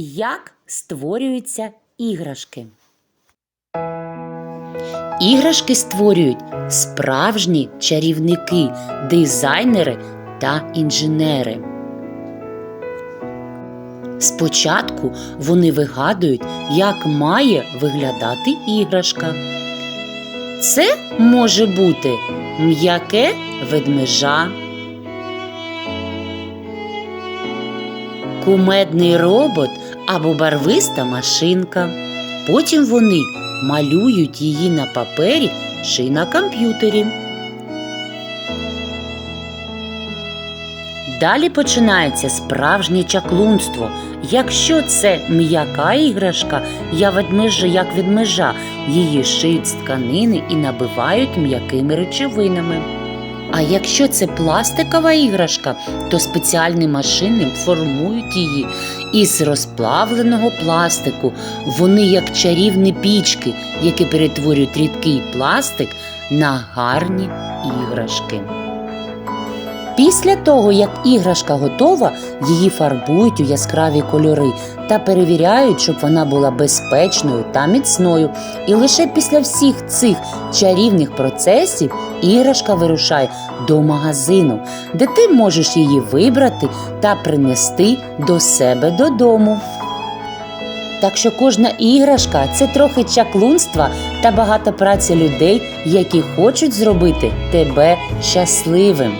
Як створюються іграшки? Іграшки створюють справжні чарівники, дизайнери та інженери. Спочатку вони вигадують, як має виглядати іграшка. Це може бути м'яке ведмежа, кумедний робот або барвиста машинка. Потім вони малюють її на папері чи на комп'ютері. Далі починається справжнє чаклунство. Якщо це м'яка іграшка, я ведмежа, як ведмежа, її шиють з тканини і набивають м'якими речовинами. А якщо це пластикова іграшка, то спеціальні машини формують її із розплавленого пластику. Вони як чарівні пічки, які перетворюють рідкий пластик на гарні іграшки. Після того, як іграшка готова, її фарбують у яскраві кольори та перевіряють, щоб вона була безпечною та міцною. І лише після всіх цих чарівних процесів іграшка вирушає до магазину, де ти можеш її вибрати та принести до себе додому. Так що кожна іграшка це трохи чаклунства та багато праці людей, які хочуть зробити тебе щасливим.